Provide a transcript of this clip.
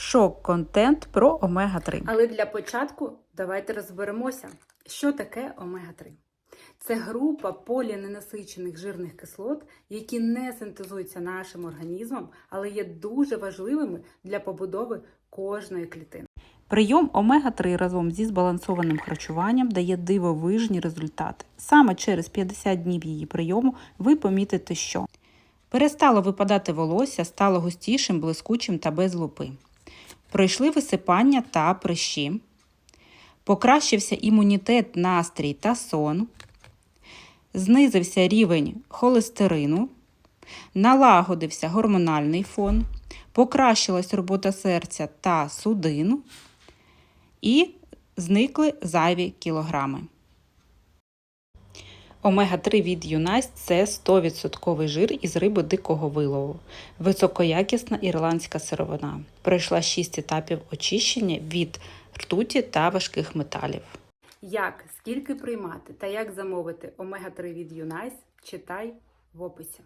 Шок-контент про омега-3. Але для початку давайте розберемося, що таке омега-3. Це група поліненасичених жирних кислот, які не синтезуються нашим організмом, але є дуже важливими для побудови кожної клітини. Прийом омега-3 разом зі збалансованим харчуванням дає дивовижні результати. Саме через 50 днів її прийому ви помітите, що перестало випадати волосся, стало густішим, блискучим та без лупи. Пройшли висипання та прищі. Покращився імунітет, настрій та сон. Знизився рівень холестерину. Налагодився гормональний фон. Покращилась робота серця та судин і зникли зайві кілограми. Омега-3 від Юнайс – це 100% жир із риби дикого вилову. Високоякісна ірландська сировина. Пройшла 6 етапів очищення від ртуті та важких металів. Як, скільки приймати та як замовити омега-3 від Юнайс, читай в описі.